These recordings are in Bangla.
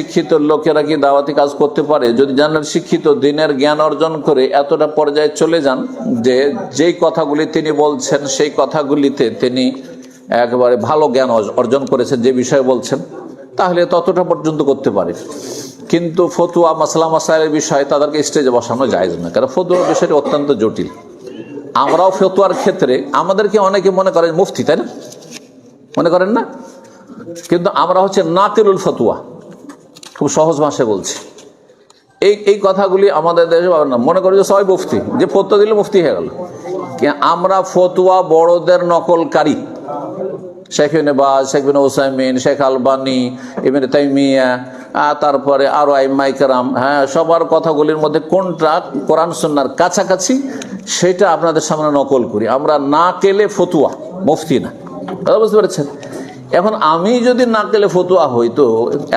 শিক্ষিত লোকেরা কি দাওয়াতি কাজ করতে পারে? যদি জানেন শিক্ষিত দিনের জ্ঞান অর্জন করে এতটা পর্যায়ে চলে যান যে যেই কথাগুলি তিনি বলছেন, সেই কথাগুলিতে তিনি একবারে ভালো জ্ঞান অর্জন করেছেন যে বিষয়ে বলছেন, তাহলে ততটা পর্যন্ত করতে পারে। কিন্তু ফতুয়া মাসলা মাসাইলের বিষয়ে তাদেরকে স্টেজে বসানো যায় না কারণ ফতুয়ার বিষয়টি অত্যন্ত জটিল। আমরাও ফতুয়ার ক্ষেত্রে, আমাদেরকে অনেকে মনে করেন মুফতি, তাই না? মনে করেন না? কিন্তু আমরা হচ্ছে নাকিরুল ফতুয়া। খুব সহজ ভাষায় বলছি। এই এই কথাগুলি আমাদের দেশে পাবেন না। মনে করি যে সবাই মুফতি, যে ফতুয়া দিলে মুফতি হয়ে গেল। আমরা ফতুয়া বড়দের নকলকারী। শেখ নেবাজ শেখ বিন ওসাইমিন, শেখ আলবানি ইমিন তাইমিয়া তারপরে আরও আইমাইকারাম হ্যাঁ সবার কথাগুলির মধ্যে কোনটা কোরআন সন্ন্যার কাছাকাছি, সেটা আপনাদের সামনে নকল করি। আমরা না কেলে ফতুয়া, মুফতি না। কথা বুঝতে পেরেছেন? এখন আমি যদি না কেলে ফতুয়া হই তো,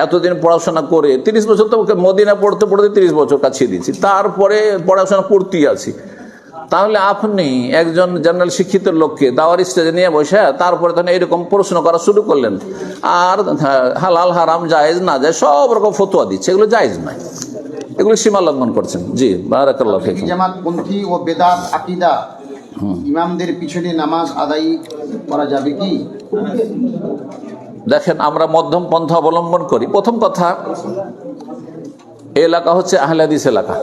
এতদিন পড়াশোনা করে, তিরিশ বছর তো মদিনা পড়তে পড়তে তিরিশ বছর কাছিয়ে দিয়েছি। তারপরে পড়াশোনা করতেই আছি। তাহলে আপনি একজন জেনারেল শিক্ষিত লোককে দাওয়ার স্টেজে নিয়ে বসে, তারপরে তখন এরকম প্রশ্ন করা শুরু করলেন। আর, হালাল, হারাম, জায়েজ, না যায় সব রকম ফতুয়া দিচ্ছে। এগুলো জায়েজ নাই এগুলো সীমা লঙ্ঘন করছেন। জি, বারাকাল্লাহ জামাতপন্থী ও বেদাত আকিদা ইমামদের পিছনে নামাজ আদায় করা যাবে কি? দেখেন আমরা মধ্যম পন্থা অবলম্বন করি। প্রথম কথা এলাকা হচ্ছে আহলে হাদিস এলাকা।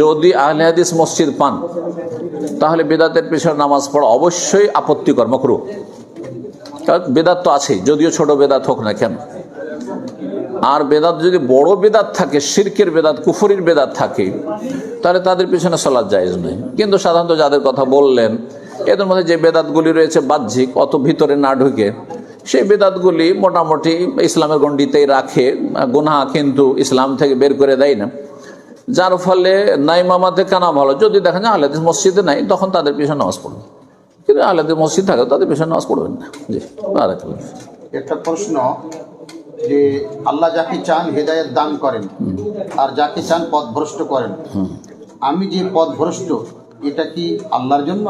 যদি আহলে হাদিস মসজিদ পান তাহলে বেদাতের পেছনে নামাজ পড়া অবশ্যই আপত্তিকর মকরু। কারণ বেদাত তো আছেই যদিও ছোট বেদাত হোক না কেন। আর বেদাত যদি বড় বেদাত থাকে শিরকের বেদাত কুফরির বেদাত থাকে তাহলে তাদের পিছনে সলাদ জায়েজ নেই। কিন্তু সাধারণত যাদের কথা বললেন এদের মধ্যে যে বেদাতগুলি রয়েছে বাহ্যিক অত ভিতরে না ঢুকে সেই বেদাতগুলি মোটামুটি ইসলামের গণ্ডিতেই রাখে গুনাহ কিন্তু ইসলাম থেকে বের করে দেয় না। যার ফলে নাই মামাতে কানা ভালো? যদি দেখেন আহলাদিস মসজিদে নাই তখন তাদের পিছনে নামাজ পড়বে। কিন্তু আহলাদিস মসজিদ থাকে তাদের পিছনে নামাজ পড়বেন না। জি একটা প্রশ্ন যে আল্লাহ যাকে চান হেদায়েত দান করেন আর যাকে চান পথভ্রষ্ট করেন। আমি যে পথভ্রষ্ট এটা কি আল্লাহর জন্য?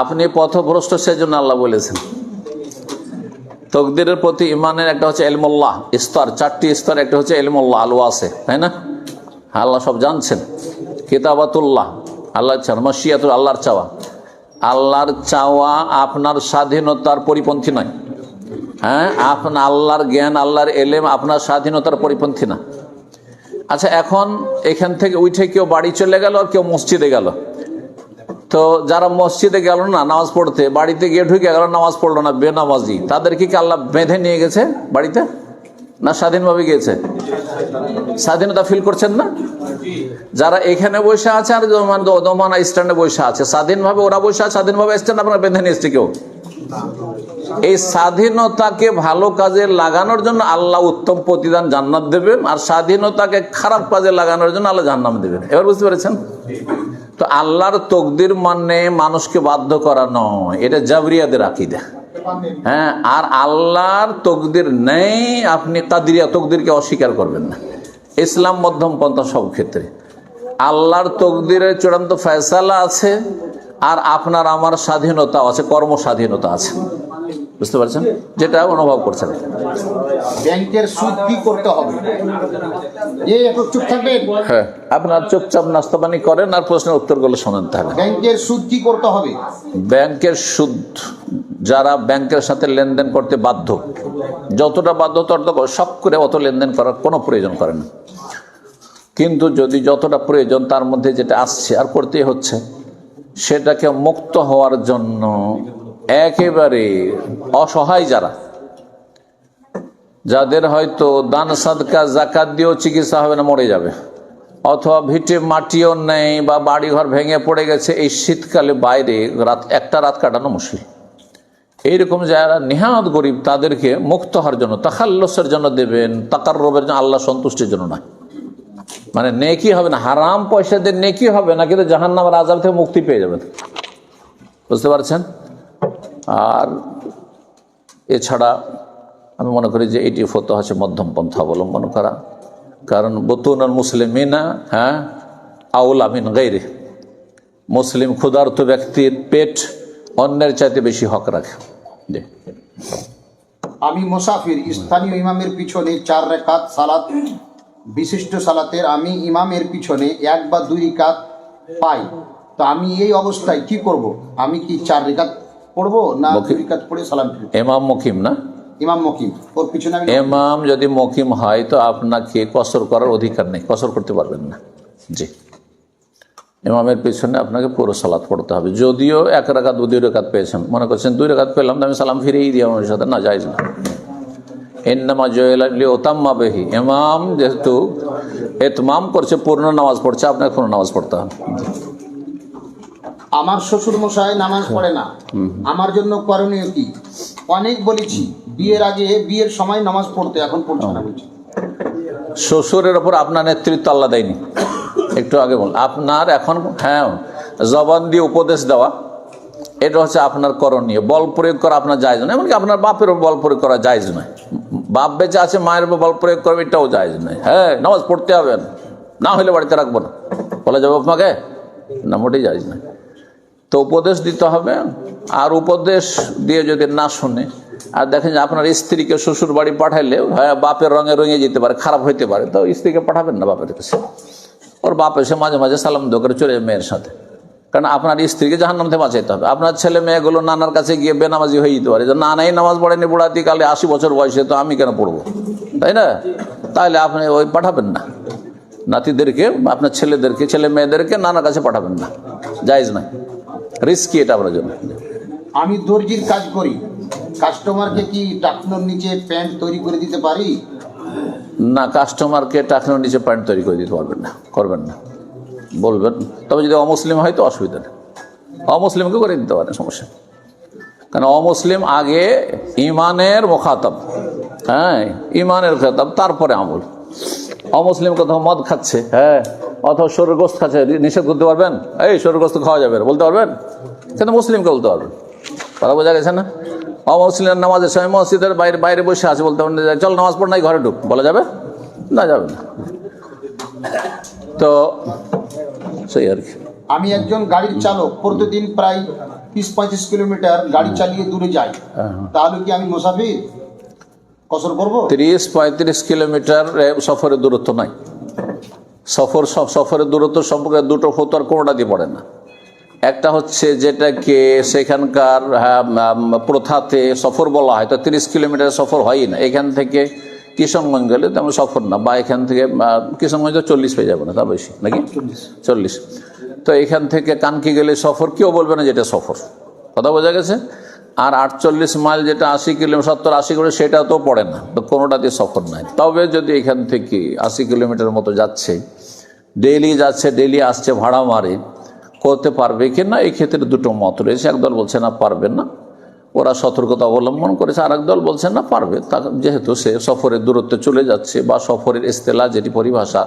আপনি পথভ্রষ্ট সেজন্য আল্লাহ বলেছেন। তকদিরের প্রতি ইমানের একটা হচ্ছে এলমুল্লাহ স্তর চারটি স্তর একটা হচ্ছে এলমুল্লাহ আলু আছে তাই না? আল্লাহ সব জানছেন। কিতাবাতুল্লাহ আল্লাহ চান মশিয়াতুল আল্লাহর চাওয়া। আল্লাহর চাওয়া আপনার স্বাধীনতার পরিপন্থী নয়। হ্যাঁ আপনার আল্লাহর জ্ঞান আল্লাহর এলেম আপনার স্বাধীনতার পরিপন্থী না। আচ্ছা এখন এখান থেকে, উঠে কেউ বাড়ি চলে গেল আর কেউ মসজিদে গেল? তো যারা মসজিদে গেল না, নামাজ পড়তে, বাড়িতে গিয়ে ঢুকে গেল, নামাজ পড়ল না, বেনামাজি। তাদেরকে কি আল্লাহ বেঁধে নিয়ে গেছে বাড়িতে? না স্বাধীনভাবে গিয়েছে? স্বাধীনতা ফিল করছেন না? যারা এখানে বসে আছে আর দোমানা স্ট্যান্ডে বসে আছে, স্বাধীনভাবে ওরা বসে আছে, স্বাধীনভাবে স্ট্যান্ড আপনার বেঁধে নিয়ে এসছে কেউ? এই স্বাধীনতাকে ভালো কাজে লাগানোর জন্য আল্লাহ উত্তম প্রতিদান জান্নাত দেবেন, আর স্বাধীনতাকে খারাপ কাজে লাগানোর জন্য আল্লাহ জান্নাম দেবেন। এবার বুঝতে পেরেছেন? তো আল্লাহর তকদির মানে মানুষকে বাধ্য করা নয়, এটা জাবরিয়াদের আকিদা। হ্যাঁ আর আল্লাহর তকদির নেই, আপনি কাদিরিয়া তকদিরকে অস্বীকার করবেন না। ইসলাম মধ্যম পন্থা সব ক্ষেত্রে। আল্লাহর তকদিরের চূড়ান্ত ফয়সালা আছে, আর আপনার আমার স্বাধীনতা আছে কর্ম স্বাধীনতা আছে। বুঝতে পারছেন? যেটা অনুভব করছেন। ব্যাংকের সুদ কি করতে হবে? এই একটু চুপ থাকবেন। হ্যাঁ আপনার চুপচাপ নাস্তা পানি করেন আর প্রশ্নের উত্তর উত্তরগুলো শোনেন তাহলে। ব্যাংকের সুদ কি করতে হবে? ব্যাংকের সুদ যারা ব্যাংকের সাথে লেনদেন করতে বাধ্য যতটা বাধ্য তত সব করে অত লেনদেন করার কোনো প্রয়োজন করে না। কিন্তু যদি যতটা প্রয়োজন তার মধ্যে যেটা আসছে আর করতেই হচ্ছে সেটাকে মুক্ত হওয়ার জন্য একেবারে অসহায় যারা। যাদের হয়তো দান, সাদকা, জাকাত দিয়েও চিকিৎসা হবে না, মরে যাবে। অথবা ভিটে মাটিও নেই বা বাড়িঘর ভেঙে পড়ে গেছে, এই শীতকালে বাইরে রাত, একটা রাত কাটানো মুশকিল। এইরকম যারা নিহাত গরিব, তাদেরকে মুক্ত হওয়ার জন্য তাকাল্লসের জন্য দেবেন তাকার রোগের জন্য আল্লাহ সন্তুষ্টির জন্য নয়। মানে নেকি হবে না, হারাম পয়সা দিয়ে নেকি হবে না, কিন্তু জাহান নামের আজাব থেকে মুক্তি পেয়ে যাবেন। বুঝতে পারছেন? আর এছাড়া আমি মনে করি যে এটি ফতো হচ্ছে মধ্যম পন্থা অবলম্বন করা। কারণ বতুন মুসলিমিনা হ্যাঁ আউল আমিন গাইরে মুসলিম ক্ষুধার্ত ব্যক্তির পেট অন্যের চাইতে বেশি হক রাখে। আমি মুসাফির, স্থানীয় ইমামের পিছনে চার রেখাত সালাত, বিশিষ্ট সালাতের আমি ইমামের পিছনে এক বা দুই রেখাত পাই। তো আমি এই অবস্থায় কি করব? আমি কি চার রেখাত পড়ব? না দুই পড়ে সালাম ফিরবো? এমাম মকিম না? ইমাম মকিম। ওর পিছনে আমি এমাম যদি মকিম হয় তো আপনাকে কসর করার অধিকার নেই কসর করতে পারবেন না। জি। ইমামের পিছনে আপনাকে পুরো সালাদ পড়তে হবে। যদিও এক রাকাত দুই রেখাত পেয়েছেন। মনে করছেন দুই রেখাত পেলাম তো আমি সালাম ফিরিয়েই দিই আমার সাথে না যাইজ না। এন্নামা জয়লি ওতাম্মা বেহি। ইমাম যেহেতু এতমাম করছে পূর্ণ নামাজ পড়ছে আপনাকে পূর্ণ নামাজ পড়তে হবে। আমার শ্বশুর মশাই নামাজ পড়ে না। আমার জন্য করণীয় কি? অনেক বলেছি বিয়ের আগে বিয়ের সময় নামাজ পড়তে এখন পড়ছে না বলছি। শ্বশুরের ওপর আপনার নেতৃত্ব আল্লাহ দেয়নি। একটু আগে বল। আপনার এখন হ্যাঁ জবান দিয়ে উপদেশ দেওয়া এটা হচ্ছে আপনার করণীয়। বল প্রয়োগ করা আপনার জায়জ নয় এমনকি আপনার বাপের বল প্রয়োগ করা জায়জ নয়। বাপ বেঁচে আছে মায়ের উপর বল প্রয়োগ করবে এটাও জায়জ নয়। হ্যাঁ নামাজ পড়তে হবে। না হলে বাড়িতে রাখব না। বলা যাবে আপনাকে? না মোটেই জায়জ নয়। তো উপদেশ দিতে হবে, আর উপদেশ দিয়ে যদি না শুনে, আর দেখেন যে আপনার স্ত্রীকে শ্বশুর বাড়ি পাঠাইলে হ্যাঁ বাপের রঙে রঙে যেতে পারে, খারাপ হইতে পারে, তো স্ত্রীকে পাঠাবেন না বাপের কাছে। ওর বাপ এসে মাঝে মাঝে সালাম দো করে চলে যায় মেয়ের সাথে। কারণ আপনার স্ত্রীকে জাহান্নাম থেকে বাঁচাইতে হবে। আপনার ছেলে মেয়েগুলো নানার কাছে গিয়ে বেনামাজি হয়ে যেতে পারে। যে নানাই নামাজ পড়েনি বুড়াতি, কালে আশি বছর বয়সে তো আমি কেন পড়ব? তাই না? তাহলে আপনি ওই পাঠাবেন না। নাতিদেরকে, আপনার ছেলেদেরকে, ছেলে মেয়েদেরকে নানার কাছে পাঠাবেন না। জায়জ নয়। রিস্কি এটা আপনার জন্য। আমি দর্জির কাজ করি। কাস্টমারকে কি টাকনোর নিচে প্যান্ট তৈরি করে দিতে পারি? না কাস্টমারকে টাকানোর নিচে প্যান্ট তৈরি করে দিতে পারবেন না করবেন না। বলবেন তবে যদি অমুসলিম হয় তো অসুবিধা নেই। অমুসলিমকে করে দিতে পারেন সমস্যা। কারণ অমুসলিম আগে ইমানের মোখাতাব হ্যাঁ ইমানের খেতাব তারপরে আমল। অমুসলিম কোথাও মদ খাচ্ছে হ্যাঁ অথবা সরগোস্ত খাচ্ছে নিষেধ করতে পারবেন? এই সরগোস্ত খাওয়া যাবে বলতে পারবেন? কিন্তু মুসলিমকে বলতে পারবেন তারা বোঝা গেছে না? অমুসলিম নামাজের সময় মসজিদের বাইরে বাইরে বসে আছে বলতে পারবেন চল নামাজ পড় নাই ঘরে ঢুক বলা যাবে? না যাবে না। তো সেই আর কি। আমি একজন গাড়ির চালক প্রতিদিন প্রায় তিরিশ পঁয়ত্রিশ কিলোমিটার গাড়ি চালিয়ে দূরে যাই। তাহলে কি আমি মুসাফির? কসর করব? তিরিশ পঁয়ত্রিশ কিলোমিটার সফরের দূরত্ব নাই। সফর সব সফরের দূরত্ব সম্পর্কে দুটো ফতোয়ার কোনোটা দিয়ে পড়ে না। একটা হচ্ছে যেটাকে সেখানকার হ্যাঁ, প্রথাতে সফর বলা হয় তো তিরিশ কিলোমিটার সফর হয়ই না। এখান থেকে কিশনগঞ্জ গেলে তেমন সফর না বা এখান থেকে আহ, কিশনগঞ্জ তো চল্লিশ হয়ে যাবে না তা বেশি নাকি? চল্লিশ। তো এখান থেকে কানকি গেলে সফর কেউ বলবে না যেটা সফর। কথা বোঝা গেছে? আর আটচল্লিশ মাইল যেটা আশি কিলোমিটার, সত্তর আশি করে সেটা তো পড়ে না, তো কোনোটাতে সফর নাই। তবে যদি এখান থেকে আশি কিলোমিটার মতো যাচ্ছে, ডেইলি যাচ্ছে, ডেইলি আসছে ভাড়া মারে, করতে পারবে কি না, এই ক্ষেত্রে দুটো মত রয়েছে। একদল বলছে না, পারবে না। ওরা সতর্কতা অবলম্বন করেছে আর দল বলছে না, পারবে। তা যেহেতু সে সফরের দূরত্বে চলে যাচ্ছে বা সফরের ইস্তেলা যেটি পরিভাষা,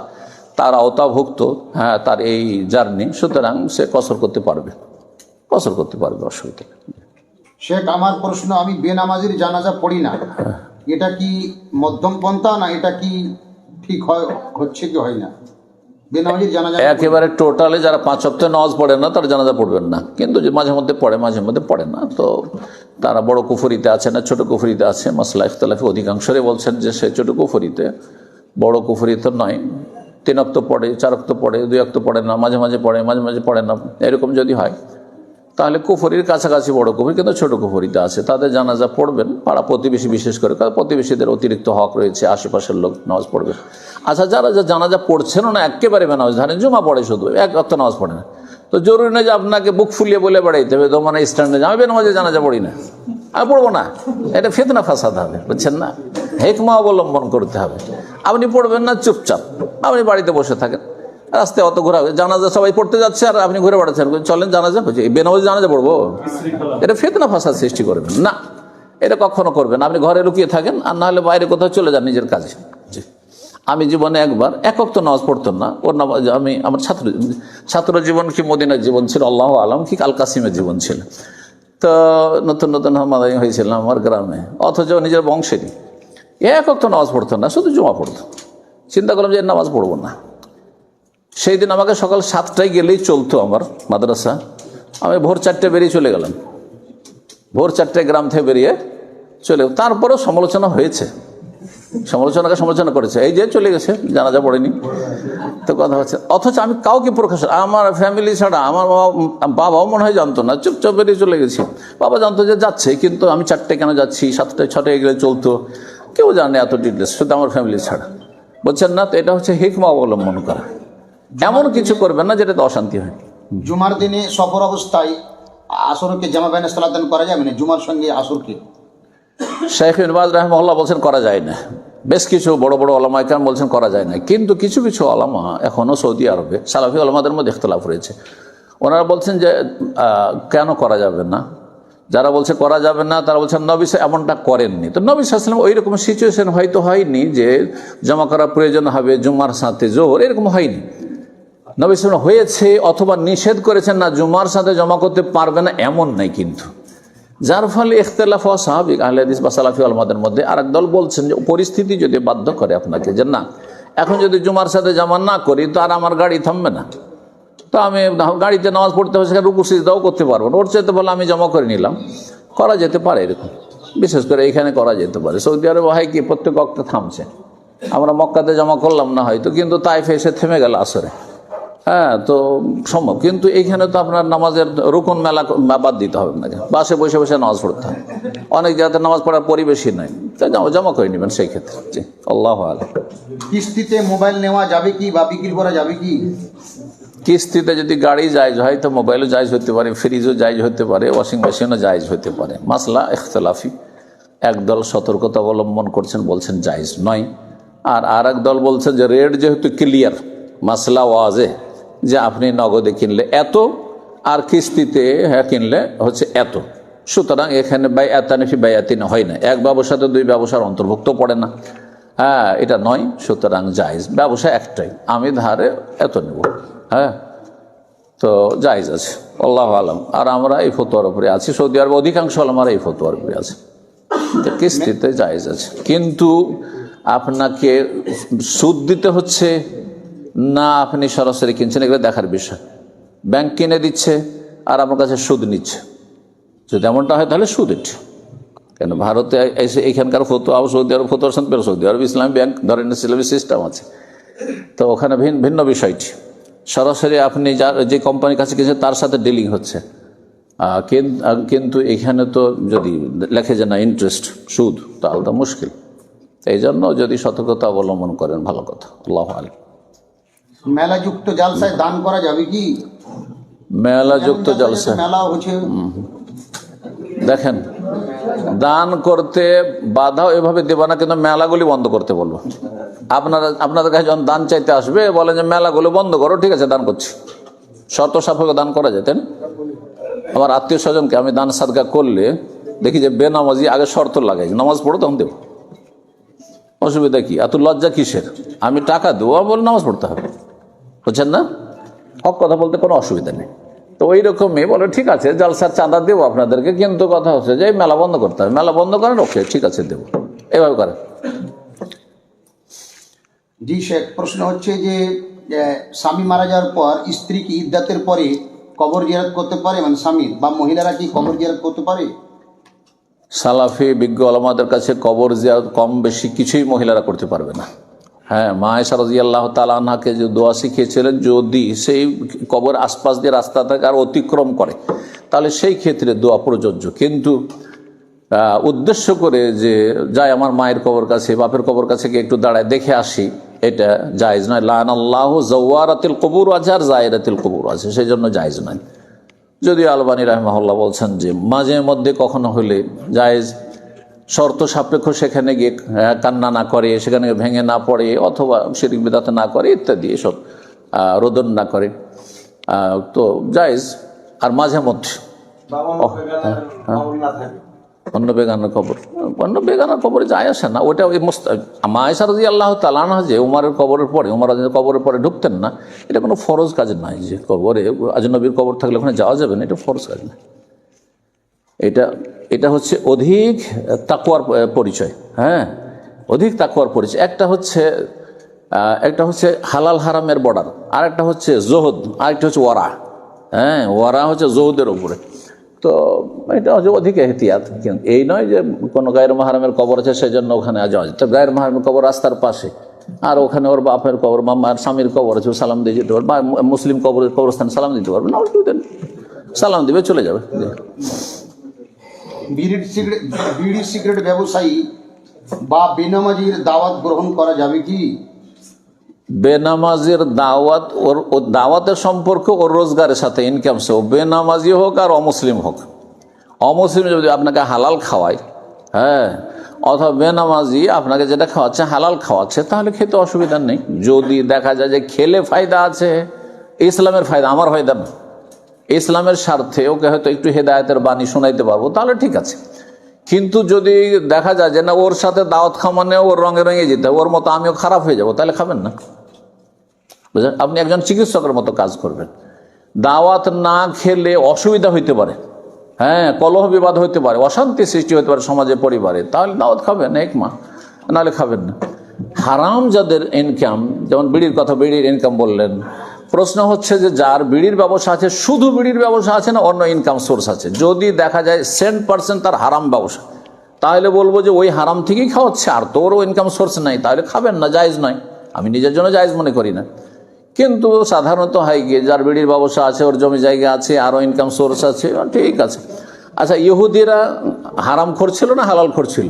তার আওতাভুক্ত হ্যাঁ তার এই জার্নি, সুতরাং সে কসর করতে পারবে। কসর করতে পারবে, অসুবিধা শেখ, আমার প্রশ্ন, আমি বেনামাজির জানাজা পড়ি না। এটা কি মধ্যম পন্থা না এটা কি ঠিক হয়, হচ্ছে কি হয় না? একেবারে টোটালে যারা পাঁচ সপ্তাহে নজ পড়ে না, তারা জানাজা পড়বেন না। কিন্তু যে মাঝে মধ্যে পড়ে, মাঝে মধ্যে পড়ে না। তো তারা বড় কুফুরিতে আছে না, ছোট কুফরিতে আছে মাসলা ইফতলাফি অধিকাংশরে বলছেন যে সে ছোট কুফুরিতে। বড় কুফরিতে নয়। তিন অক্ত পড়ে, চার অক্ত পড়ে, দুই অক্ত পড়ে না, মাঝে মাঝে পড়ে, মাঝে মাঝে পড়ে না। এরকম যদি হয় তাহলে কুফরির কাছাকাছি বড় কুফরি, কিন্তু ছোট কুফরিতে আছে। তাদের জানাজা পড়বেন, পাড়া প্রতিবেশী বিশেষ করে, কারণ প্রতিবেশীদের অতিরিক্ত হক রয়েছে, আশেপাশের লোক নামাজ পড়বে। আচ্ছা যারা যা জানাজা পড়ছেন না একেবারে বেনামাজ। ধরেন জমা পড়ে শুধু, এক অক্ত নামাজ পড়ে না। তো জরুরি না যে আপনাকে বুক ফুলিয়ে বলে বেড়াইতে হবে, তো মানে স্ট্যান্ডে আমি বেনামাজে জানাজা পড়ি না। আমি পড়ব না। এটা ফেতনা ফাসাদ হবে, বুঝছেন না? হেকমা অবলম্বন করতে হবে। আপনি পড়বেন না, চুপচাপ। আপনি বাড়িতে বসে থাকেন। রাস্তায় অত ঘোরা জানাজা সবাই পড়তে যাচ্ছে আর আপনি ঘুরে বেড়াচ্ছেন। চলেন জানাজা বলছি বেনামাজি জানাজা পড়ব? এটা ফেতনা ফাসাদ সৃষ্টি করবেন না এটা কখনো করবেন আপনি ঘরে লুকিয়ে থাকেন আর না হলে বাইরে কোথাও চলে যান নিজের কাজে। আমি জীবনে একবার একক তো নামাজ পড়তাম না। ওর নামাজ আমি আমার ছাত্র ছাত্র জীবন কি মদিনার জীবন ছিল? আল্লাহ আলম কি কাল কাসিমের জীবন ছিল? তো নতুন নতুন হামাদাই হয়েছিলাম আমার গ্রামে। অথচ নিজের বংশেরই। একক তো নামাজ পড়তো না শুধু জমা পড়তো চিন্তা করলাম যে নামাজ পড়ব না। সেই দিন আমাকে সকাল সাতটায় গেলেই চলতো আমার মাদ্রাসা। আমি ভোর চারটে বেরিয়ে চলে গেলাম। ভোর চারটে গ্রাম থেকে বেরিয়ে চলে তারপরেও সমালোচনা হয়েছে। সমালোচনাকে সমালোচনা করেছে। এই যে চলে গেছে, জানাজা পড়েনি। তো কথা হচ্ছে, অথচ আমি কাউকে প্রকাশ আমার ফ্যামিলি ছাড়া আমার বাবা- বাবাও মনে হয় জানতো না। চুপচাপ বেরিয়ে চলে গেছি। বাবা জানতো যে যাচ্ছে, কিন্তু আমি চারটে কেন যাচ্ছি? সাতটায় ছটায় গেলে চলতো। কেউ জানে এত ডিটেলস শুধু আমার ফ্যামিলি ছাড়া। বলছেন, না, তো এটা হচ্ছে হিকমা অবলম্বন করা। এমন কিছু করবেন না যেটাতে অশান্তি হয়। জুমার দিনে সফর অবস্থায় আসরকে জামা প্যান্ট সালাদান করা যাবে না জুমার সঙ্গে আসরকে। শেখ ইনবাজ রহমল্লা বলছেন করা যায় না। বেশ কিছু বড় বড় আলামাইকার বলছেন করা যায় না। কিন্তু কিছু কিছু আলামা এখনও সৌদি আরবে সালাফি আলমাদের মধ্যে ইখতলাফ রয়েছে। ওনারা বলছেন যে কেন করা যাবে না? যারা বলছে করা যাবে না তারা বলছেন নবী এমনটা করেননি। তো নবী সাহসালাম ওই রকম সিচুয়েশন হয়তো হয়নি যে জমা করা প্রয়োজন হবে জুমার সাথে জোর এরকম হয়নি। নবী সালাম হয়েছে অথবা নিষেধ করেছেন না, জুমার সাথে জমা করতে পারবে না, এমন নাই কিন্তু। যার ফলে ইখতলাফ হওয়া স্বাভাবিক। আহলে হাদিস বা সালাফি আলমাদের মধ্যে আর দল বলছেন যে, পরিস্থিতি যদি বাধ্য করে আপনাকে যে, না, এখন যদি জুমার সাথে জমা না করি, তো আর আমার গাড়ি থামবে না। তো আমি গাড়িতে নামাজ পড়তে হবে, সেখানে রুকু সিজদাও করতে পারব না। ওর চাইতে বলে আমি জমা করে নিলাম। করা যেতে পারে এরকম। বিশেষ করে এখানে করা যেতে পারে। সৌদি আরব হয় কি, প্রত্যেক অক্টে থামছে। আমরা মক্কাতে জমা করলাম না হয়তো, কিন্তু তাইফে এসে থেমে গেল আসরে। হ্যাঁ তো সম্ভব। কিন্তু এইখানে তো আপনার নামাজের রুকন মেলা বাদ দিতে হবে আপনাকে। বাসে বসে বসে নামাজ পড়তে হবে। অনেক জায়গাতে নামাজ পড়ার পরিবেশই নাই। তাই জমা করে নেবেন সেই ক্ষেত্রে। জি আল্লাহ কিস্তিতে মোবাইল নেওয়া যাবে কি বা বিক্রি করা যাবে কি? কিস্তিতে যদি গাড়ি জায়জ হয় তো মোবাইলও জায়জ হতে পারে ফ্রিজও জায়জ হতে পারে ওয়াশিং মেশিনও জায়জ হতে পারে। মাসলা ইখতলাফি। একদল সতর্কতা অবলম্বন করছেন বলছেন জায়জ নয়। আর আর দল বলছেন যে রেড যেহেতু ক্লিয়ার মাসলা ওয়াজে। যে আপনি নগদে কিনলে এত, আর কিস্তিতে হ্যাঁ কিনলে হচ্ছে এত। সুতরাং এখানে বাই এতানিফি বায়াতিন হয় না। এক ব্যবসাতে দুই ব্যবসার অন্তর্ভুক্ত পড়ে না। হ্যাঁ এটা নয়, সুতরাং জায়জ। ব্যবসা একটাই, আমি ধারে এত নেব। হ্যাঁ তো জায়জ আছে, আল্লাহ আলম। আর আমরা এই ফতোয়ার উপরে আছি, সৌদি আরবে অধিকাংশ আলমারা এই ফতোয়ার উপরে আছে। কিস্তিতে জায়জ আছে। কিন্তু আপনাকে সুদ দিতে হচ্ছে না, আপনি সরাসরি কিনছেন, এগুলো দেখার বিষয়। ব্যাংক কিনে দিচ্ছে আর আপনার কাছে সুদ নিচ্ছে। যদি এমনটা হয়, তাহলে সুদ এটি। কেন, ভারতে এসে এখানকার ফতোয়া, সৌদি আরব ফতোয়ার সাথে সৌদি আরব ইসলামী ব্যাংক, ধরেন ইসলামী সিস্টেম আছে। তো ওখানে ভিন্ন ভিন্ন বিষয়টি সরাসরি আপনি যার যে কোম্পানির কাছে কিনছেন, তার সাথে ডিলিং হচ্ছে। কিন্তু এখানে তো যদি লেখে যে না ইন্টারেস্ট সুদ তো মুশকিল। এই জন্য যদি সতর্কতা অবলম্বন করেন, ভালো কথা। আল্লাহ আলম মেলাযুক্ত জালসায় দান করা যাবে কি? মেলাযুক্ত জলসা। মেলা হচ্ছে। দেখেন দান করতে বাধাও এভাবে দেবো না কিন্তু মেলাগুলি বন্ধ করতে বলব। আপনারা আপনাদের কাছে যখন দান চাইতে আসবে বলেন যে মেলাগুলো বন্ধ করো ঠিক আছে দান করছি। শর্ত সাপেক্ষে দান করা যেতেন আমার আত্মীয় স্বজনকে আমি দান সাদকা করলে দেখি যে বেনামাজি আগে শর্ত লাগাই নামাজ পড়ো তখন দেবো। অসুবিধা কি? এত লজ্জা কিসের? আমি টাকা দেবো বলে নামাজ পড়তে হবে। বুঝছেন না? হক কথা বলতে কোনো অসুবিধা নেই। তো ওই রকমই বলে ঠিক আছে জালসার চাঁদা দেবো আপনাদেরকে কিন্তু কথা হচ্ছে যে মেলা বন্ধ করতে হবে। মেলা বন্ধ করেন ওকে ঠিক আছে দেবো। এভাবে করেন। জি শেখ প্রশ্ন হচ্ছে যে স্বামী মারা যাওয়ার পর স্ত্রী কি ইদ্দাতের পরে কবর জিয়ারত করতে পারে? মানে স্বামী বা মহিলারা কি কবর জিয়ারত করতে পারে? সালাফি বিজ্ঞ আলমাদের কাছে কবর জিয়ারত কম বেশি কিছুই মহিলারা করতে পারবে না। হ্যাঁ মা এসা রাজি আল্লাহ তালাহাকে যে দোয়া শিখিয়েছিলেন, যদি সেই কবর আশপাশ দিয়ে রাস্তা থেকে আর অতিক্রম করে, তাহলে সেই ক্ষেত্রে দোয়া প্রযোজ্য। কিন্তু উদ্দেশ্য করে যে যাই আমার মায়ের কবর কাছে, বাপের কবর কাছে গিয়ে একটু দাঁড়ায় দেখে আসি, এটা জায়েজ নয়। লান আল্লাহ জওয়ারাতিল কবুর আছে আর জায়রাতিল কবুর আছে সেই জন্য জায়েজ নয়। যদি আলবানী রাহমাহুল্লাহ বলছেন যে মাঝে মধ্যে কখনো হলে জায়েজ শর্ত সাপেক্ষ সেখানে গিয়ে কান্না না করে সেখানে গিয়ে ভেঙে না পড়ে অথবা শিরিক বিদাতে না করে ইত্যাদি এসব রোদন না করে। তো জায়েজ আর মাঝে মধ্যে। অন্য বেগানের কবর। অন্য বেগানের কবরে যায় আসে না। ওটা ওই মোস্ত মায়েশা রাজি আল্লাহ তালানা যে উমারের কবরের পরে উমার কবরের পরে ঢুকতেন না এটা কোনো ফরজ কাজ নয় যে কবরে আজনবীর কবর থাকলে ওখানে যাওয়া যাবে না এটা ফরজ কাজ না এটা এটা হচ্ছে অধিক তাকুয়ার পরিচয় হ্যাঁ? অধিক তাকুয়ার পরিচয়। একটা হচ্ছে একটা হচ্ছে হালাল হারামের বর্ডার আর একটা হচ্ছে জোহদ আর একটা হচ্ছে ওয়ারা হ্যাঁ? ওয়ারা হচ্ছে জোহদের উপরে। তো এটা হচ্ছে অধিক এহতিয়াত, কিন্তু এই নয় যে কোনো গায়ের মাহারামের কবর আছে সেই জন্য ওখানে যাওয়া যায়। তো গায়ের মাহারামের কবর রাস্তার পাশে, আর ওখানে ওর বাপের কবর বা মার স্বামীর কবর আছে সালাম দিয়ে যেতে পারবে, বা মুসলিম কবর কবরস্থানে সালাম দিতে পারবে, না সালাম দিবে, চলে যাবে। বিড়ির সিগারেট বিড়ি সিগারেট ব্যবসায়ী বা বেনামাজির দাওয়াত গ্রহণ করা যাবে কি? বেনামাজির দাওয়াত ওর, ও দাওয়াতের সম্পর্ক ওর রোজগারের সাথে ইনকাম সে বেনামাজি হোক আর অমুসলিম হোক। অমুসলিম যদি আপনাকে হালাল খাওয়ায় হ্যাঁ অথবা বেনামাজি আপনাকে যেটা খাওয়াচ্ছে হালাল খাওয়াচ্ছে, তাহলে খেতে অসুবিধা নেই। যদি দেখা যায় যে খেলে ফায়দা আছে, ইসলামের ফায়দা, আমার ফায়দা ইসলামের স্বার্থে ওকে হয়তো একটু হেদায়তের বাণী শোনাইতে পারব, তাহলে ঠিক আছে। কিন্তু যদি দেখা যায় যে না, ওর সাথে দাওয়াত খা মানে ওর রঙে রঙে যেতে ওর মতো আমিও খারাপ হয়ে যাব, তাহলে খাবেন না। বুঝলেন? আপনি একজন চিকিৎসকের মতো কাজ করবেন। দাওয়াত না খেলে অসুবিধা হইতে পারে। হ্যাঁ কলহ বিবাদ হইতে পারে, অশান্তি সৃষ্টি হতে পারে সমাজে, পরিবারে। তাহলে দাওয়াত খাবেন, এক মা, নাহলে খাবেন না। হারাম যাদের ইনকাম যেমন বিড়ির কথা, বিড়ির ইনকাম বললেন প্রশ্ন হচ্ছে যে যার বিড়ির ব্যবসা আছে, শুধু বিড়ির ব্যবসা আছে না, অন্য ইনকাম সোর্স আছে। যদি দেখা যায় সেন্ট পার্সেন্ট তার হারাম ব্যবসা, তাহলে বলব যে ওই হারাম থেকেই খাওয়াচ্ছে, আর তোরও ইনকাম সোর্স নাই, তাহলে খাবেন না, জায়জ নয়। আমি নিজের জন্য জায়জ মনে করি না। কিন্তু সাধারণত হয় গিয়ে যার বিড়ির ব্যবসা আছে, ওর জমি জায়গা আছে, আরও ইনকাম সোর্স আছে, ঠিক আছে। আচ্ছা ইহুদিরা হারাম করছিল না হালাল করছিল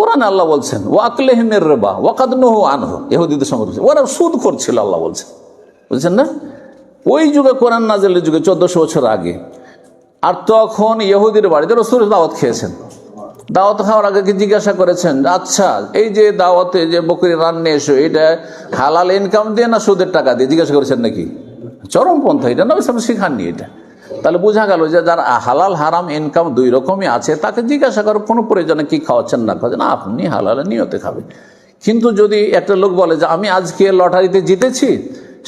কোরআন আল্লাহ বলছেন ওয়াকলেহিমের রেবা ওয়াকাদ নহু আনহ। ইহুদিদের সঙ্গে। ওরা সুদ করছিল আল্লাহ বলছেন। বুঝছেন না? ওই যুগে কোরআন নাজেলের যুগে চোদ্দশো বছর আগে, আর তখন ইহুদির বাড়িতে রসুল দাওয়াত খেয়েছেন। দাওয়াত খাওয়ার আগে জিজ্ঞাসা করেছেন আচ্ছা এই যে দাওয়াতে যে বকরি রান্নে এসো, এটা হালাল ইনকাম দিয়ে না সুদের টাকা দিয়ে? জিজ্ঞাসা করেছেন নাকি? চরমপন্থা, এটা না শিখাননি এটা। তাহলে বোঝা গেল যে যার হালাল, হারাম ইনকাম দুই রকমই আছে, তাকে জিজ্ঞাসা করো, কোনো প্রয়োজনে কি খাওয়াচ্ছেন, না খাওয়াচ্ছেন? আপনি হালালে নিয়তে খাবেন। কিন্তু যদি একটা লোক বলে যে আমি আজকে লটারিতে জিতেছি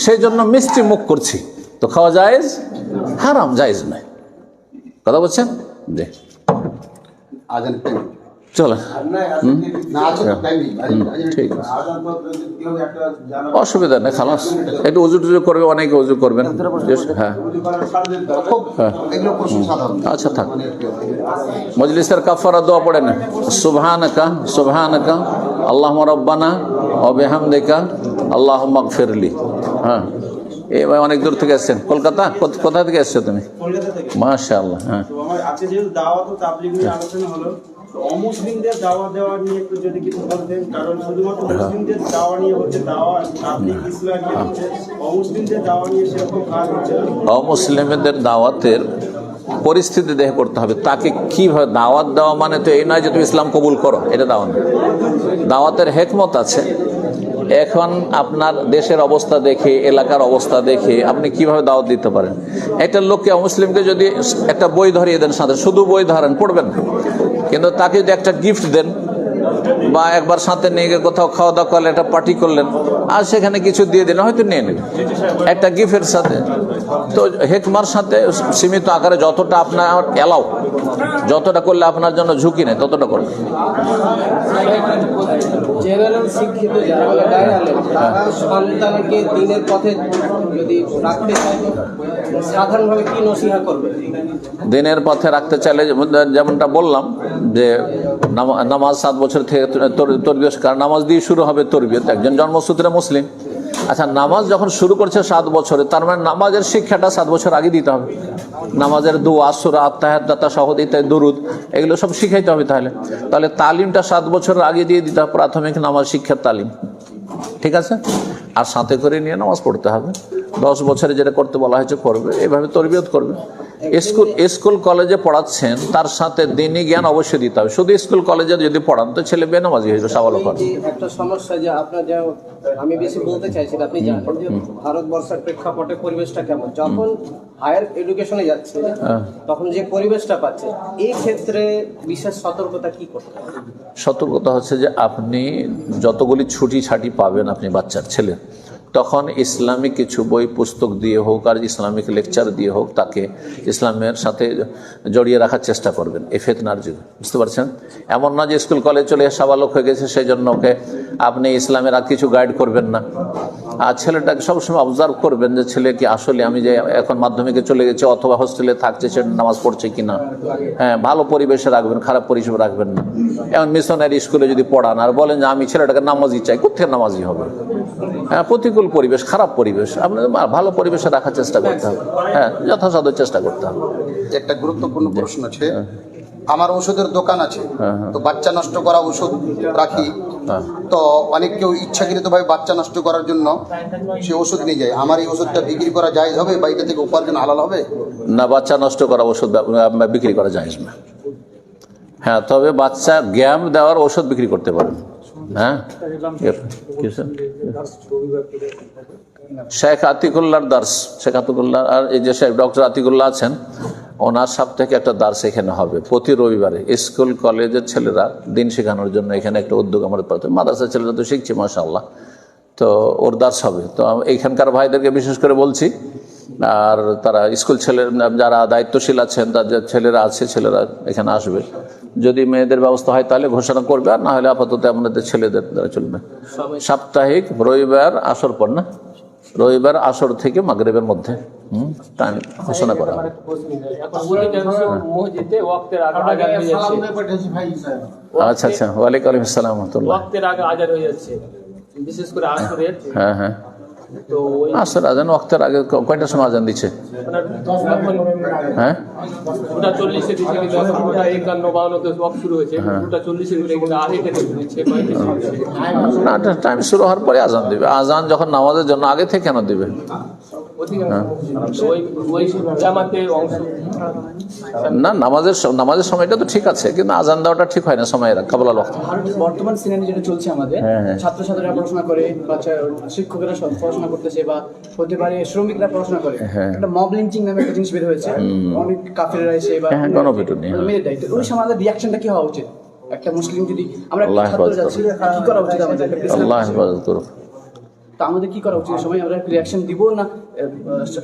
সেই জন্য মিষ্টি মুখ করছি, তো খাওয়া জায়েজ? হারাম, জায়েজ নয়। কথা বলছেন? জি। টাইম চলো। ঠিক আছে। অসুবিধা নেই, খালাস। একটু উজু টুজু করবে, অনেকে উজু করবেন। হ্যাঁ। সাধারণ আচ্ছা থাক। মজলিসের কাফারা দোয়া পড়ে না সুবহানাকা সুবহানাকা আল্লাহ রব্বানা ও বেহামদেকা আল্লাহ মাগফিরলি হ্যাঁ। এবার অনেক দূর থেকে এসছেন। কলকাতা? কোথ- থেকে এসছো তুমি? কলকাতা থেকে মাশা আল্লাহ হ্যাঁ অমুসলিমদের দাওয়া দেওয়া নিয়ে একটু যদি কিছু বলতেন কারণ শুধুমাত্র মুসলিমদের দাওয়া নিয়ে হচ্ছে দাওয়া তাবলিগ ইসলাম নিয়ে হচ্ছে অমুসলিমদের দাওয়া নিয়ে সেরকম কাজ হচ্ছে। অমুসলিমদের দাওয়াতের পরিস্থিতি দেখে করতে হবে। তাকে কীভাবে দাওয়াত দেওয়া মানে তো এই নয় যে তুমি ইসলাম কবুল করো এটা দাওয়াত না। দাওয়াতের হেকমত আছে। এখন আপনার দেশের অবস্থা দেখে এলাকার অবস্থা দেখে আপনি কীভাবে দাওয়াত দিতে পারেন? একটা লোককে মুসলিমকে যদি একটা বই ধরিয়ে দেন সাথে শুধু বই ধরেন পড়বেন না। কিন্তু তাকে যদি একটা গিফট দেন বা একবার সাথে নিয়ে গিয়ে কোথাও খাওয়া দাওয়া করলে একটা পার্টি করলেন আর সেখানে কিছু দিয়ে দিলেন হয়তো নিয়ে নেবেন একটা গিফটের সাথে। তো হেকমার সাথে সীমিত আকারে যতটা আপনার এলাও যতটা করলে আপনার জন্য ঝুঁকি নেই ততটা করবে দিনের পথে রাখতে চাইলে যেমনটা বললাম যে নামা- নামাজ সাত বছর থেকে তরবিয়ত কারণ নামাজ দিয়ে শুরু হবে তরবিয়ত, একজন জন্মসূত্রে মুসলিম। আচ্ছা নামাজ যখন শুরু করছে সাত বছরে, তার মানে নামাজের শিক্ষাটা সাত বছর আগে দিতে হবে। নামাজের দু আসুর আত্মাহাত্তা সহদ ইত্যাদি, দরুদ, এগুলো সব শিখাইতে হবে তাহলে। তাহলে তালিমটা সাত বছর আগে দিয়ে দিতে হবে, প্রাথমিক নামাজ শিক্ষার তালিম। ঠিক আছে? আর সাথে করে নিয়ে নামাজ পড়তে হবে। দশ বছরে যেটা করতে বলা হয়েছে করবে এভাবে তরবিয়ত করবে। স্কুল স্কুল কলেজে পড়াচ্ছেন তার সাথে দিনই জ্ঞান অবশ্যই দিতে হবে। শুধু স্কুল কলেজে যদি পড়ান তো ছেলে বেনামাজি হয়ে যাবে সাবালক হবে। একটা সমস্যা যে আপনার যা আমি বেশি বলতে চাইছি আপনি জানেন যে ভারতবর্ষের প্রেক্ষাপটে পরিবেশটা কেমন? যখন হায়ার এডুকেশনে যাচ্ছে তখন যে পরিবেশটা পাচ্ছে এই ক্ষেত্রে বিশেষ সতর্কতা কি করতে হবে? সতর্কতা হচ্ছে যে আপনি যতগুলি ছুটি ছাটি পাবেন আপনি বাচ্চার ছেলে তখন ইসলামিক কিছু বই, পুস্তক দিয়ে হোক আর ইসলামিক লেকচার দিয়ে হোক, তাকে ইসলামের সাথে জড়িয়ে রাখার চেষ্টা করবেন এ ফেতনার যুগে। বুঝতে পারছেন? এমন না যে স্কুল, কলেজ চলে সাবালক হয়ে গেছে সেই জন্য ওকে আপনি ইসলামের আর কিছু গাইড করবেন না। আর ছেলেটাকে সবসময় অবজার্ভ করবেন যে ছেলে কি আসলে আমি যে এখন মাধ্যমিকে চলে গেছে অথবা হোস্টেলে থাকছে সে নামাজ পড়ছে কিনা? হ্যাঁ ভালো পরিবেশে রাখবেন খারাপ পরিবেশে রাখবেন না। এমন মিশনারি স্কুলে যদি পড়ান আর বলেন যে আমি ছেলেটাকে নামাজি চাই কোথেকে নামাজি হবে? হ্যাঁ প্রতিকূল পরিবেশ খারাপ পরিবেশ আপনাদের ভালো পরিবেশে রাখার চেষ্টা করতে হবে। হ্যাঁ যথাসাধ্য চেষ্টা করতে হবে। একটা গুরুত্বপূর্ণ প্রশ্ন আছে আমার ওষুধের দোকান আছে। তো বাচ্চা নষ্ট করা ওষুধ রাখি। হ্যাঁ। তো অনেক কেউ ইচ্ছাকৃত ভাবে বাচ্চা নষ্ট করার জন্য সে ওষুধ নিয়ে যায়। আমার এই ওষুধটা বিক্রি করা যায় হবে? বা এটা থেকে উপার্জন হালাল হবে? না বাচ্চা নষ্ট করা ওষুধ ব্যব- বিক্রি করা যায় না। হ্যাঁ তবে বাচ্চা জ্ঞান দেওয়ার ওষুধ বিক্রি করতে পারেন। হ্যাঁ? শেখ আতিকুল্লাহর দার্স, শেখ আতিকুল্লাহ আর এই যে শেখ ডক্টর আতিকুল্লাহ আছেন, ওনার থেকে একটা দার্স এখানে হবে। প্রতি রবিবারে স্কুল, কলেজের ছেলেরা দিন শেখানোর জন্য এখানে একটা উদ্যোগ আমাদের পাঠাতে মাদ্রাসার ছেলেরা তো শিখছে, মাশাআল্লাহ। তো ওর দার্স হবে। তো এইখানকার ভাইদেরকে বিশেষ করে বলছি, আর তারা স্কুল ছেলে যারা দায়িত্বশীল আছেন তাদের ছেলেরা আছে, ছেলেরা এখানে আসবে। যদি মেয়েদের ব্যবস্থা হয় তাহলে ঘোষণা করবে, আর না হলে আপাতত আমাদের ছেলেদের দ্বারা চলবে। সাপ্তাহিক রবিবার আসর পর না? রবিবার আসর থেকে মাগরেবের মধ্যে টাইম ঘোষণা করা হবে। হয়ে আচ্ছা আচ্ছা ওয়ালাইকুম আসসালাম রহমতুল্লাহ। ওয়াক্তের আগে আজান হয়ে যাচ্ছে। বিশেষ করে আসরের হ্যাঁ হ্যাঁ। আসর আজান ওয়াক্তের আগে কয়টার সময় আজান দিচ্ছে? হ্যাঁ? হয়েছে। হ্যাঁ। না টাইম শুরু হওয়ার পরে আজান দিবে। আজান যখন নামাজের জন্য আগে থেকে কেন দিবে? অংশ। না নামাজের নামাজের সময়টা তো ঠিক আছে কিন্তু আজান দেওয়াটা ঠিক হয় না সময়ের কাবলাল ওয়াক্ত বর্তমান সিনারি যেটা চলছে আমাদের হ্যাঁ, হ্যাঁ। ছাত্রছাত্রীরা পড়াশোনা করে বাচ্চা শিক্ষকেরা পড়াশোনা করতেছে বা হতে পারে শ্রমিকরা পড়াশোনা করে। হ্যাঁ। একটা মব লিঞ্চিং নামে একটা জিনিস বের হয়েছে। অনেক কাফিররা এসে বা হ্যাঁ, গণপিটুনি, হ্যাঁ। ওই সময় আমাদের রিয়াকশনটা কি হওয়া উচিত? একটা মুসলিম যদি আমরা একটা ছাত্র যাচ্ছি কি করা উচিত আমাদের? আল্লাহ হেফাজত করুক। তো আমাদের কি করা উচিত? সময় আমরা রিয়াকশন দিব না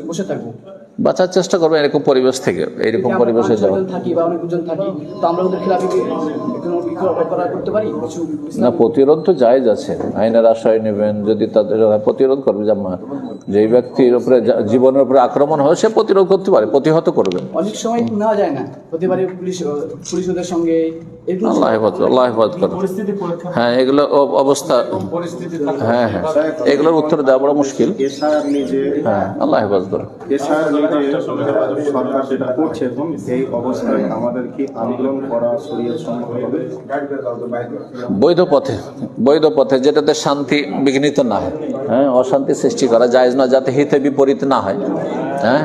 বসে থাকব? বাঁচার চেষ্টা করবে এরকম পরিবেশ থেকে এরকম পরিবেশে পাঁচ যাওয়া। ছয়জন থাকি বা অনেকজন থাকি তো আমরা ওদের খেলাফি কোনো ই করা করতে পারি? কিছু না প্রতিরোধ তো জায়েজ আছে আইনের আশ্রয় নেবেন যদি তাদের প্রতিরোধ করবে জামা যেই ব্যক্তির উপরে যা- জীবনের উপরে আক্রমণ হয় সে প্রতিরোধ করতে পারে প্রতিহত করবেন অনেক সময় নেওয়া যায় না হতে পারে পুলিশ পুলিশ সঙ্গে আল্লাহ করুন হ্যাঁ এগুলো অবস্থা হ্যাঁ হ্যাঁ এগুলোর উত্তর দেওয়া বড় মুশকিল। হ্যাঁ আল্লাহ নিজে সরকার যেটা করছে এই অবস্থায় আমাদের কি আন্দোলন করা শরীর সম্ভব হবে। বৈধ পথে বৈধ পথে যেটাতে শান্তি বিঘ্নিত না হয় হ্যাঁ অশান্তি সৃষ্টি করা যায় না যাতে হিতে বিপরীত না হয় হ্যাঁ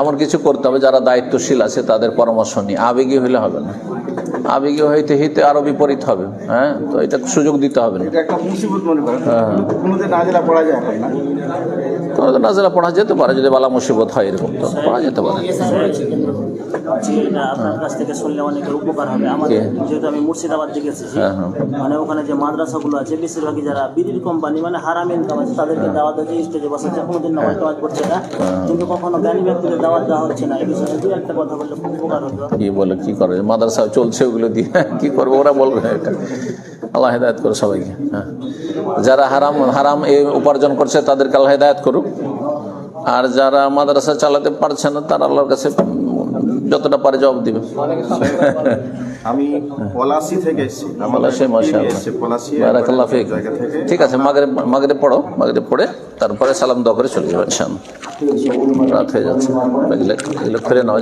এমন কিছু করতে হবে যারা দায়িত্বশীল আছে তাদের পরামর্শ নিয়ে। আবেগী হলে হবে না। আবেগী হইতে হিতে আরও বিপরীত হবে হ্যাঁ? তো এটা সুযোগ দিতে হবে না। যায় এখন কোনো নাজেলা পড়া যেতে পারে যদি বালা মুসিবত হয় এরকম তো পড়া যেতে পারে। এটা আপনার কাছ থেকে শুনলে অনেকের উপকার হবে। আমাদের যেহেতু আমি মুর্শিদাবাদ এসেছি হ্যাঁ, হ্যাঁ। মানে ওখানে যে মাদ্রাসাগুলো আছে বেশিরভাগই যারা বিড়ির কোম্পানি মানে হারাম ইনকাম আছে তাদেরকে দাওয়াত হচ্ছে স্টেজে বসাচ্ছে কোনোদিন নামাজ টামাজ করছে না। কিন্তু কখনো জ্ঞানী ব্যক্তিদের দাওয়াত দেওয়া হচ্ছে না এই বিষয়ে দু একটা কথা বললে খুব উপকার হতো। কি বলে কি করে? মাদ্রাসা চলছে ওগুলো দিয়ে কি করবে ওরা বলবে এটা। আল্লাহ হেদায়ত করে সবাইকে হ্যাঁ। যারা হারাম হারাম এ উপার্জন করছে তাদেরকে আল্লাহ হেদায়ত করুক। আর যারা মাদ্রাসা চালাতে পারছে না তারা আল্লাহর কাছে যতটা পারে জবাব দিবে। আমি পলাশি থেকে এসেছি। পলাশি মাশাআল্লাহ। পলাশি বারাকাল্লাহ ফিক। ঠিক আছে মাগরে মাগরে পড়ো মাগরে পড়ে তারপরে সালাম দোয়া করে চলে যাবেন ইনশাআল্লাহ। রাত হয়ে যাচ্ছে। এগুলো এগুলো খুলে নেওয়া